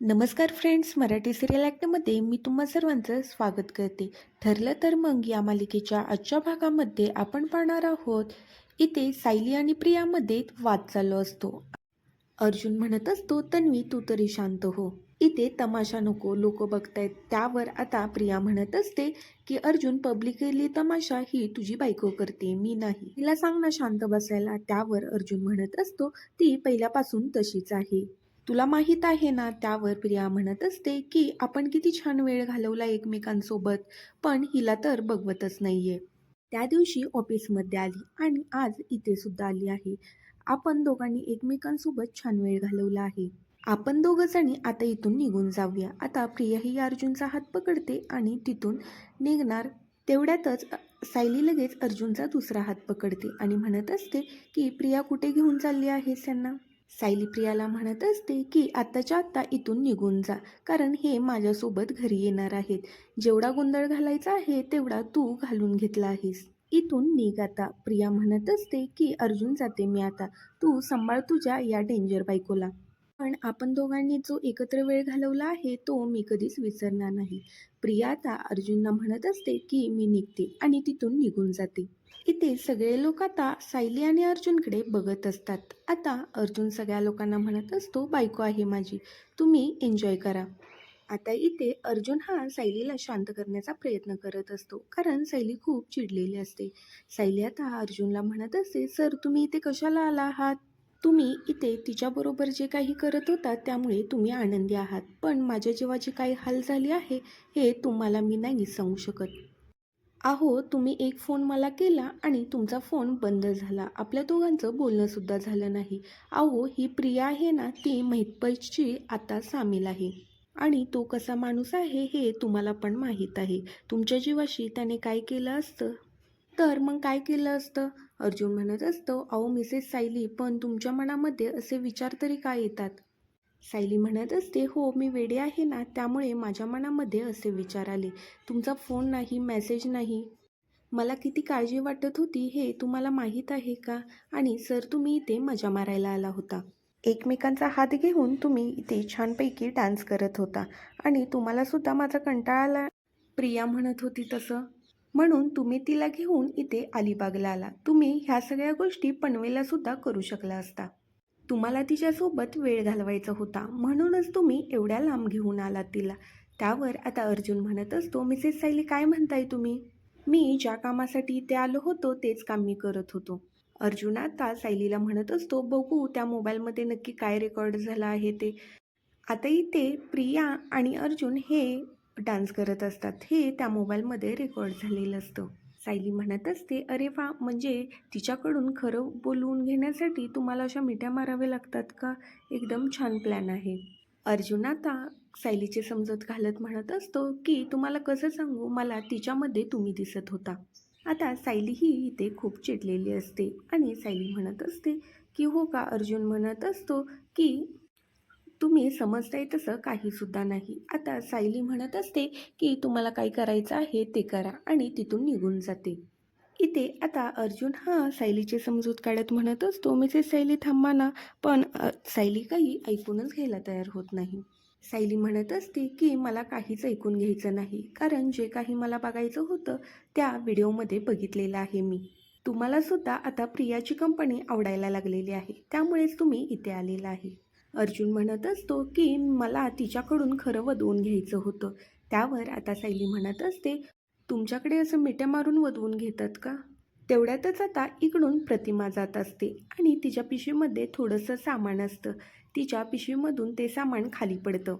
नमस्कार friends Marathi serial ॲक्टमध्ये मी तुम्हा सर्वांचं स्वागत करते. ठरलं तर मग या मालिकेच्या आजच्या भागामध्ये आपण पाहणार आहोत. इथे सायली आणि प्रियामध्ये वाद चालू असतो. अर्जुन म्हणत असतो तन्वी तू तरी शांत हो. इथे तमाशा नको लोक बघतायत. त्यावर आता प्रिया म्हणत असते की अर्जुन पब्लिकली तमाशा ही तुझी बायको करते मी नाही. तिला सांग ना शांत बसायला. त्यावर अर्जुन म्हणत असतो ती पहिल्यापासून तशीच आहे. तुला माहीत आहे ना त्यावर प्रिया म्हणत असते की आपण किती छान वेळ घालवला एकमेकांसोबत पण हिला तर बघवतच नाहीये. त्या दिवशी ऑफिसमध्ये आली आणि आज इथे सुद्धा आली आहे. आपण दोघांनी एकमेकांसोबत छान वेळ घालवला आहे. आपण दोघं जणी आता इथून निघून जाऊया. आता प्रिया ही अर्जुनचा हात पकडते आणि तिथून निघणार. तेवढ्यातच सायली लगेच अर्जुनचा दुसरा हात पकडते आणि म्हणत असते की प्रिया कुठे घेऊन चालली आहेस त्यांना सायली प्रियाला म्हणत असते की आत्ताच्या आत्ता इथून निघून जा कारण हे माझ्यासोबत घरी येणार आहेत. जेवढा गोंधळ घालायचा आहे तेवढा तू घालून घेतला आहेस. इथून निघ आता. प्रिया म्हणत असते की अर्जुन जाते मी आता. तू सांभाळ तुझ्या या डेंजर बायकोला. पण आपण दोघांनी जो एकत्र वेळ घालवला आहे तो मी कधीच विसरणार नाही. प्रिया आता अर्जुनला म्हणत असते की मी निघते आणि तिथून निघून जाते. इथे सगळे लोक आता सायली आणि अर्जुनकडे बघत असतात. आता अर्जुन सगळ्या लोकांना म्हणत असतो बायको आहे माझी तुम्ही एन्जॉय करा. आता इथे अर्जुन हा सायलीला शांत करण्याचा प्रयत्न करत असतो कारण सायली खूप चिडलेली असते. सायली आता अर्जुनला म्हणत असते सर तुम्ही इथे कशाला आला आहात? तुम्ही इथे तिच्याबरोबर जे काही करत होता त्यामुळे तुम्ही आनंदी आहात. पण माझ्या जीवाची काही हाल झाली आहे हे तुम्हाला मी नाही सांगू शकत. अहो तुम्ही एक फोन मला केला आणि तुमचा फोन बंद झाला. आपल्या दोघांचं बोलणंसुद्धा झालं नाही. अहो ही प्रिया आहे ना ती महितपैची आता सामील आहे. आणि तो कसा माणूस आहे हे तुम्हाला पण माहीत आहे. तुमच्या जीवाशी त्याने काय केलं असतं? तर मग काय केलं असतं? अर्जुन म्हणत असतो अहो मिसेस सायली पण तुमच्या मनामध्ये असे विचार तरी काय येतात? सायली म्हणत असते हो मी वेडे आहे ना त्यामुळे माझ्या मनामध्ये असे विचार आले. तुमचा फोन नाही मेसेज नाही. मला किती काळजी वाटत होती हे तुम्हाला माहीत आहे का? आणि सर तुम्ही इथे मजा मारायला आला होता. एकमेकांचा हात घेऊन तुम्ही इथे छानपैकी डान्स करत होता. आणि तुम्हालासुद्धा माझा कंटाळा आला. प्रिया म्हणत होती तसं. म्हणून तुम्ही तिला घेऊन इथे अलिबागला आला. तुम्ही ह्या सगळ्या गोष्टी पनवेलासुद्धा करू शकला असता. तुम्हाला तिच्यासोबत वेळ घालवायचा होता. म्हणूनच तुम्ही एवढ्या लांब घेऊन आलात तिला. त्यावर आता अर्जुन म्हणत असतो मिसेस सायली काय म्हणताय तुम्ही? मी ज्या कामासाठी इथे आलो होतो तेच काम मी करत होतो. अर्जुन आता सायलीला म्हणत असतो बघू त्या मोबाईलमध्ये नक्की काय रेकॉर्ड झालं आहे ते. आता इथे प्रिया आणि अर्जुन हे डान्स करत असतात. हे त्या मोबाईलमध्ये रेकॉर्ड झालेलं असतं. सायली म्हणत असते अरे वा म्हणजे तिच्याकडून खरं बोलवून घेण्यासाठी तुम्हाला अशा मिठ्या माराव्या लागतात का? एकदम छान प्लॅन आहे. अर्जुन आता सायलीचे समजत घालत म्हणत असतो की तुम्हाला कसं सांगू? मला तिच्यामध्ये तुम्ही दिसत होता. आता सायली ही इथे खूप चिडलेली असते आणि सायली म्हणत असते की हो का? अर्जुन म्हणत असतो की तुम्ही समजताय तसं काहीसुद्धा नाही. आता सायली म्हणत असते की तुम्हाला काय करायचं आहे ते करा आणि तिथून निघून जाते. इथे आता अर्जुन हा सायलीचे समजूत काढत म्हणत असतो मिसेस सायली थांबा ना. पण सायली काही ऐकूनच घ्यायला तयार होत नाही. सायली म्हणत असते की मला काहीच ऐकून घ्यायचं नाही. कारण जे काही मला बघायचं होतं त्या व्हिडिओमध्ये बघितलेलं आहे मी. तुम्हाला सुद्धा आता प्रियाची कंपनी आवडायला लागलेली आहे. त्यामुळेच तुम्ही इथे आलेला आहे. अर्जुन म्हणत असतो की मला तिच्याकडून खरं वधवून घ्यायचं होतं. त्यावर आता सायली म्हणत असते तुमच्याकडे असं मिट्या मारून वधवून घेतात का? तेवढ्यातच आता इकडून प्रतिमा जात असते आणि तिच्या पिशवीमध्ये थोडंसं सामान असतं. तिच्या पिशवीमधून ते सामान खाली पडतं.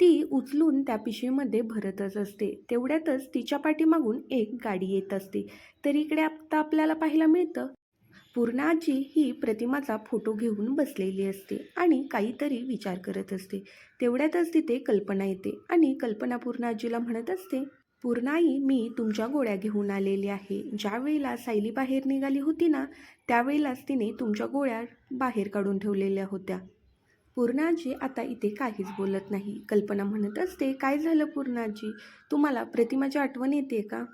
ती उचलून त्या पिशवीमध्ये भरतच असते. तेवढ्यातच तिच्या पाठीमागून एक गाडी येत असते. तर इकडे आता आपल्याला पाहायला मिळतं पूर्णा आजी ही प्रतिमाचा फोटो घेऊन बसलेली असते आणि काहीतरी विचार करत असते. तेवढ्यातच तिथे कल्पना येते आणि कल्पना पूर्णाजीला म्हणत असते पूर्णाई मी तुमच्या गोळ्या घेऊन आलेली आहे. ज्या वेळेला सायली बाहेर निघाली होती ना त्यावेळेलाच तिने तुमच्या गोळ्या बाहेर काढून ठेवलेल्या होत्या. पूर्णाजी आता इथे काहीच बोलत नाही. कल्पना म्हणत असते काय झालं पूर्णाजी? तुम्हाला प्रतिमाची आठवण येते का?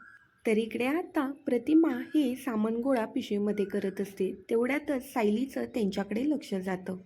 तर इकडे आता प्रतिमा ही सामान गोळा पिशवीमध्ये करत असते. तेवढ्यातच सायलीचं त्यांच्याकडे लक्ष जातं.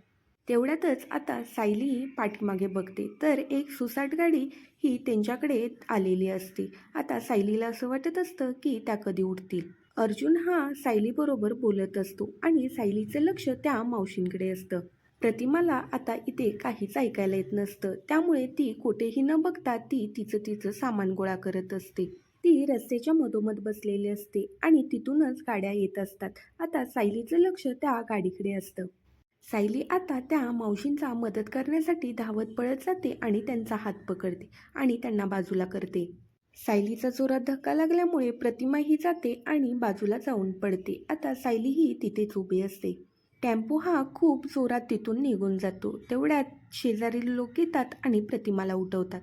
तेवढ्यातच आता सायली ही पाठीमागे बघते. तर एक सुसाट गाडी ही त्यांच्याकडे आलेली असते. आता सायलीला असं वाटत असतं की त्या कधी उठतील अर्जुन हा सायलीबरोबर बोलत असतो आणि सायलीचं लक्ष त्या मावशींकडे असतं. प्रतिमाला आता इथे काहीच ऐकायला येत नसतं. त्यामुळे ती कुठेही न बघता ती तिचं तिचं सामान गोळा करत असते. ती रस्त्याच्या मधोमध बसलेली असते आणि तिथूनच गाड्या येत असतात. आता सायलीचं लक्ष त्या गाडीकडे असतं. सायली आता त्या मावशींचा मदत करण्यासाठी धावत पळत जाते आणि त्यांचा हात पकडते आणि त्यांना बाजूला करते. सायलीचा जोरात धक्का लागल्यामुळे प्रतिमाही जाते आणि बाजूला जाऊन पडते. आता सायलीही तिथेच उभी असते. टेम्पो हा खूप जोरात तिथून निघून जातो. तेवढ्यात शेजारील लोक येतात आणि प्रतिमाला उठवतात.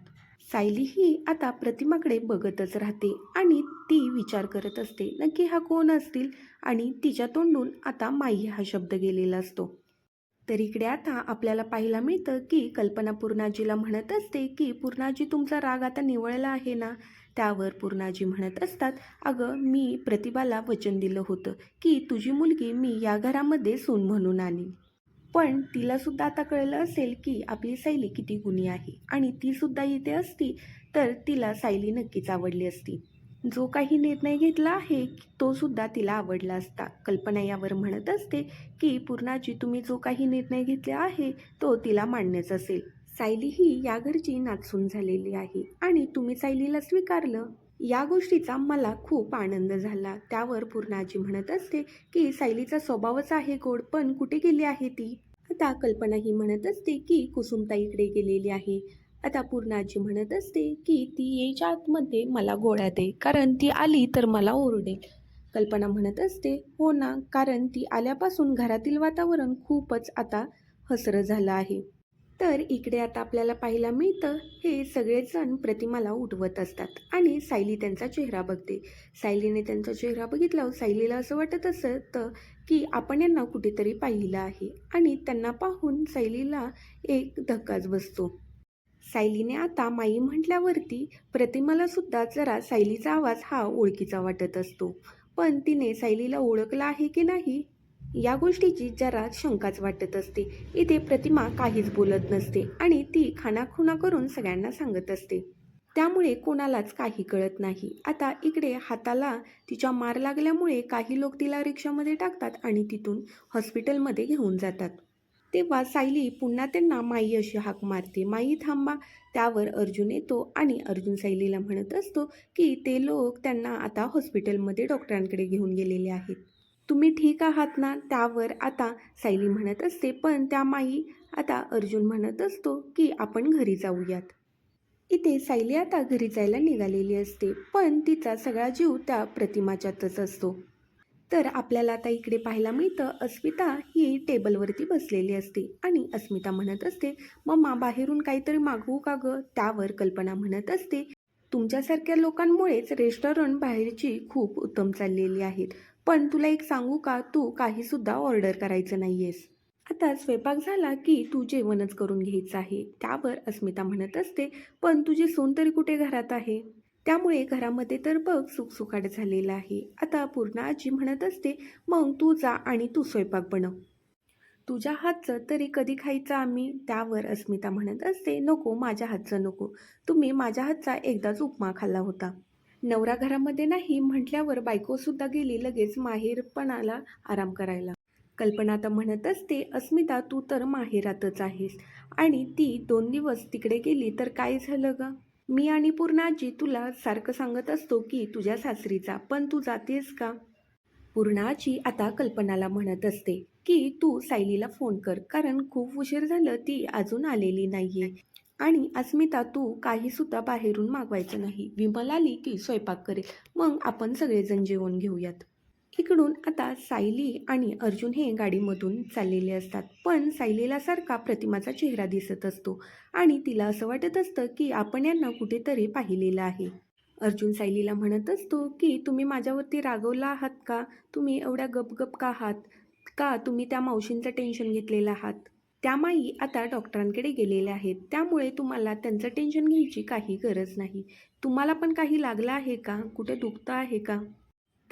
सायली ही आता प्रतिमाकडे बघतच राहते आणि ती विचार करत असते नक्की हा कोण असतील? आणि तिच्या तोंडून आता माई हा शब्द गेलेला असतो. तर इकडे आता आपल्याला पाहायला मिळतं की कल्पना पूर्णाजीला म्हणत असते की पूर्णाजी तुमचा राग आता निवळला आहे ना? त्यावर पूर्णाजी म्हणत असतात अगं मी प्रतिभाला वचन दिलं होतं की तुझी मुलगी मी या घरामध्ये सून म्हणून आणीन. पण तिलासुद्धा आता कळलं असेल की आपली सायली किती गुणी आहे. आणि तीसुद्धा इथे असती तर तिला सायली नक्कीच आवडली असती. जो काही निर्णय घेतला आहे तो सुद्धा तिला आवडला असता. कल्पना यावर म्हणत असते की पूर्णाजी तुम्ही जो काही निर्णय घेतला आहे तो तिला मान्यच असेल. सायली ही या घरची नाचून झालेली आहे. आणि तुम्ही सायलीला स्वीकारलं या गोष्टीचा मला खूप आनंद झाला. त्यावर पूर्णाजी म्हणत असते की सायलीचा स्वभावच आहे गोड पण कुठे गेली आहे ती? आता कल्पना ही म्हणत असते की कुसुमताईकडे गेलेली आहे. आता पूर्णाजी म्हणत असते की ती येईच्या आतमध्ये मला गोळ्या दे कारण ती आली तर मला ओरडेल. कल्पना म्हणत असते हो ना कारण ती आल्यापासून घरातील वातावरण खूपच आता हसरं झालं आहे. तर इकडे आता आपल्याला पाहायला मिळतं हे सगळेजण प्रतिमाला उठवत असतात आणि सायली त्यांचा चेहरा बघते. सायलीने त्यांचा चेहरा बघितल्यावर सायलीला असं वाटत असतं की आपण यांना कुठेतरी पाहिलं आहे आणि त्यांना पाहून सायलीला एक धक्काच बसतो. सायलीने आता माई म्हटल्यावरती प्रतिमाला सुद्धा जरा सायलीचा आवाज हा ओळखीचा वाटत असतो. पण तिने सायलीला ओळखला आहे की नाही या गोष्टीची जरा शंकाच वाटत असते. इथे प्रतिमा काहीच बोलत नसते आणि ती खानाखुणा करून सगळ्यांना सांगत असते. त्यामुळे कोणालाच काही कळत नाही. आता इकडे हाताला तिच्या मार लागल्यामुळे काही लोक तिला रिक्षामध्ये टाकतात आणि तिथून हॉस्पिटलमध्ये घेऊन जातात. तेव्हा सायली पुन्हा त्यांना माई अशी हाक मारते. माई थांबा. त्यावर अर्जुन येतो आणि अर्जुन सायलीला म्हणत असतो की ते लोक त्यांना आता हॉस्पिटलमध्ये डॉक्टरांकडे घेऊन गेलेले आहेत. तुम्ही ठीक आहात ना? त्यावर आता सायली म्हणत असते पण त्या माई आता अर्जुन म्हणत असतो की आपण घरी जाऊयात. इथे सायली आता घरी जायला निघालेली असते पण तिचा सगळा जीव त्या प्रतिमाच्यातच असतो. तर आपल्याला आता इकडे पाहायला मिळतं अस्मिता ही टेबलवरती बसलेली असते आणि अस्मिता म्हणत असते मम्मा बाहेरून काहीतरी मागवू का गं? त्यावर कल्पना म्हणत असते तुमच्यासारख्या लोकांमुळेच रेस्टॉरंट बाहेरची खूप उत्तम चाललेली आहेत. पण तुला एक सांगू का? तू काहीसुद्धा ऑर्डर करायचं नाही आहेस आता स्वयंपाक झाला की तू जेवणच करून घ्यायचं आहे. त्यावर अस्मिता म्हणत असते पण तुझी सोन तरी कुठे घरात आहे? त्यामुळे घरामध्ये तर बघ सुखसुखाट झालेलं आहे. आता पूर्ण आजी म्हणत असते मग तू जा आणि तू स्वयंपाक बनव. तुझ्या हातचं तरी कधी खायचं आम्ही? त्यावर अस्मिता म्हणत असते नको माझ्या हातचं नको. तुम्ही माझ्या हातचा एकदाच उपमा खाल्ला होता. नवरा घरामध्ये नाही म्हटल्यावर बायकोसुद्धा गेली लगेच माहेरपणाला आराम करायला. कल्पना तर म्हणत असते अस्मिता तू तर माहेरातच आहेस. आणि ती दोन दिवस तिकडे गेली तर काय झालं ग? मी आणि पूर्णाजी तुला सारखं सांगत असतो की तुझ्या सासरीचा पण तू जातेस का? पूर्णाजी आता कल्पनाला म्हणत असते की तू सायलीला फोन कर कारण खूप उशीर झालं ती अजून आलेली नाहीये. आणि अस्मिता तू काहीसुद्धा बाहेरून मागवायचं नाही. विमल आली की स्वयंपाक करेल. मग आपण सगळेजण जेवण घेऊयात. इकडून आता सायली आणि अर्जुन हे गाडीमधून चाललेले असतात. पण सायलीला सारखा प्रतिमाचा चेहरा दिसत असतो आणि तिला असं वाटत असतं की आपण यांना कुठेतरी पाहिलेलं आहे. अर्जुन सायलीला म्हणत असतो की तुम्ही माझ्यावरती रागवला आहात का? तुम्ही एवढ्या गपगप का आहात? का तुम्ही त्या मावशींचं टेन्शन घेतलेलं आहात? त्या माई आता डॉक्टरांकडे गेलेल्या आहेत. त्यामुळे तुम्हाला त्यांचं टेन्शन घ्यायची काही गरज नाही. तुम्हाला पण काही लागलं आहे का? कुठे दुखतं आहे का?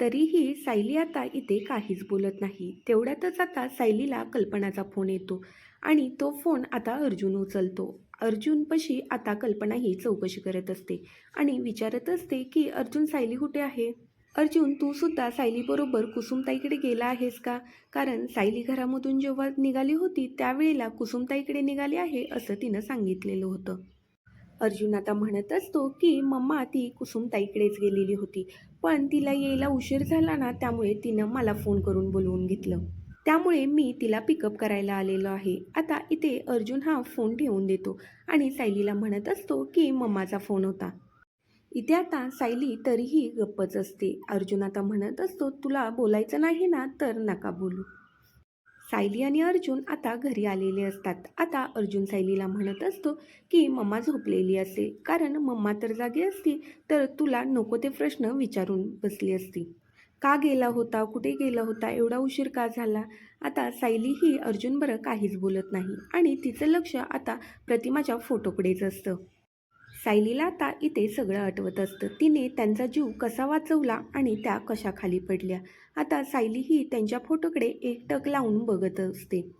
तरीही सायली आता इथे काहीच बोलत नाही. तेवढ्यातच आता सायलीला कल्पनाचा फोन येतो आणि तो फोन आता अर्जुन उचलतो. अर्जुनपाशी आता कल्पना ही चौकशी करत असते आणि विचारत असते की अर्जुन सायली कुठे आहे? अर्जुन तू सुद्धा सायलीबरोबर कुसुमताईकडे गेला आहेस का? कारण सायली घरामधून जेव्हा निघाली होती त्यावेळेला कुसुमताईकडे निघाली आहे असं तिनं सांगितलेलं होतं. अर्जुन आता म्हणत असतो की मम्मा ती कुसुमताईकडेच गेलेली होती. पण तिला यायला उशीर झाला ना त्यामुळे तिनं मला फोन करून बोलवून घेतलं. त्यामुळे मी तिला पिकअप करायला आलेलो आहे. आता इथे अर्जुन हा फोन ठेवून देतो आणि सायलीला म्हणत असतो की मम्माचा फोन होता. इथे आता सायली तरीही गप्पच असते. अर्जुन आता म्हणत असतो तुला बोलायचं नाही ना तर नका बोलू. सायली आणि अर्जुन आता घरी आलेले असतात. आता अर्जुन सायलीला म्हणत असतो की मम्मा झोपलेली असेल. कारण मम्मा तर जागी असती तर तुला नको ते प्रश्न विचारून बसली असती. का गेला होता? कुठे गेला होता? एवढा उशीर का झाला? आता सायली ही अर्जुन बरं काहीच बोलत नाही आणि तिचं लक्ष आता प्रतिमाच्या फोटोकडेच असतं. सायलीला आता इथे सगळं आठवत असतं. तिने त्यांचा जीव कसा वाचवला आणि त्या कशा खाली पडल्या. आता सायली ही त्यांच्या फोटोकडे एकटक लावून बघत असते.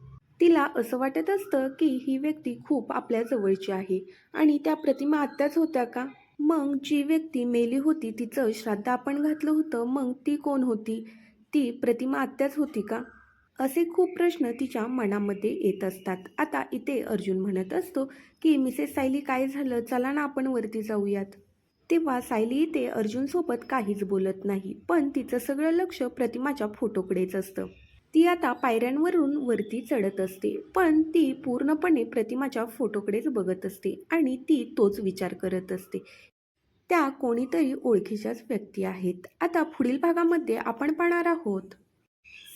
तिला असं वाटत असतं की ही व्यक्ती खूप आपल्या जवळची आहे. आणि त्या प्रतिमा आत्याच होत्या का? मग जी व्यक्ती मेली होती तिचं श्राद्ध आपण घातलं होतं मग ती कोण होती? ती प्रतिमा आत्याच होती का? असे खूप प्रश्न तिच्या मनामध्ये येत असतात. आता इथे अर्जुन म्हणत असतो की मिसेस सायली काय झालं? चला ना आपण वरती जाऊयात. तेव्हा सायली इथे अर्जुनसोबत काहीच बोलत नाही पण तिचं सगळं लक्ष प्रतिमाच्या फोटोकडेच असतं. ती आता पायऱ्यांवरून वरती चढत असते पण ती पूर्णपणे प्रतिमाच्या फोटोकडेच बघत असते आणि ती तोच विचार करत असते. त्या कोणीतरी ओळखीच्याच व्यक्ती आहेत. आता पुढील भागामध्ये आपण पाहणार आहोत.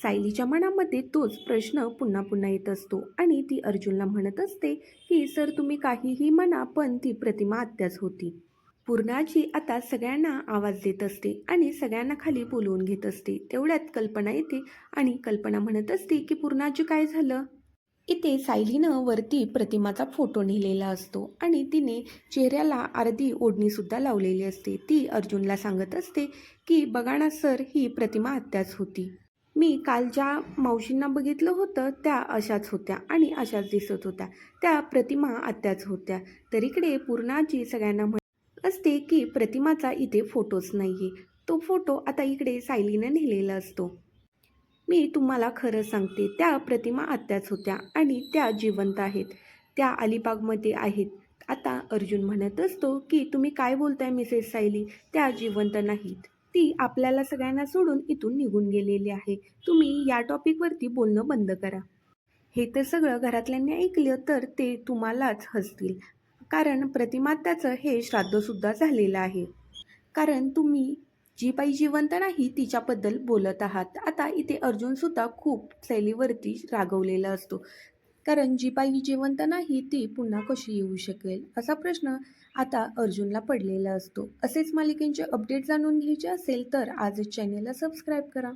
सायलीच्या मनामध्ये तोच प्रश्न पुन्हा पुन्हा येत असतो आणि ती अर्जुनला म्हणत असते की सर तुम्ही काहीही म्हणा पण ती प्रतिमा आत्याच होती. पूर्णाजी आता सगळ्यांना आवाज देत असते आणि सगळ्यांना खाली बोलवून घेत असते. तेवढ्यात कल्पना येते आणि कल्पना म्हणत असते की पूर्णाजी काय झालं? इथे सायलीनं वरती प्रतिमाचा फोटो नेलेला असतो आणि तिने चेहऱ्याला अर्धी ओढणीसुद्धा लावलेली असते. ती अर्जुनला सांगत असते की बघा ना सर ही प्रतिमा आत्याच होती. मी काल ज्या मावशींना बघितलं होतं त्या अशाच होत्या आणि अशाच दिसत होत्या. त्या प्रतिमा आत्याच होत्या. तर इकडे पूर्णाची सगळ्यांना म्हण असते की प्रतिमाचा इथे फोटोच नाही आहे तो फोटो आता इकडे सायलीनं नेलेला असतो. मी तुम्हाला खरं सांगते त्या प्रतिमा आत्याच होत्या आणि त्या जिवंत आहेत. त्या अलिबागमध्ये आहेत. आता अर्जुन म्हणत असतो की तुम्ही काय बोलताय मिसेस सायली? त्या जिवंत नाहीत. ती आपल्याला सगळ्यांना सोडून इथून निघून गेलेली आहे. तुम्ही या टॉपिकवरती बोलणं बंद करा. हे तर सगळं घरातल्यांनी ऐकलं तर ते तुम्हालाच हसतील. कारण प्रतिमात्याचं हे श्राद्धसुद्धा झालेलं आहे. कारण तुम्ही जी बाई जिवंत नाही तिच्याबद्दल बोलत आहात. आता इथे अर्जुनसुद्धा खूप शैलीवरती रागवलेला असतो. कारण जी बाई जिवंत नाही ती पुन्हा कशी येऊ शकेल? असा प्रश्न आता अर्जुनला पडलेला असतो. असेच मालिकेंचे अपडेट जाणून घ्यायचे असेल तर आजच चॅनेलला सबस्क्राईब करा.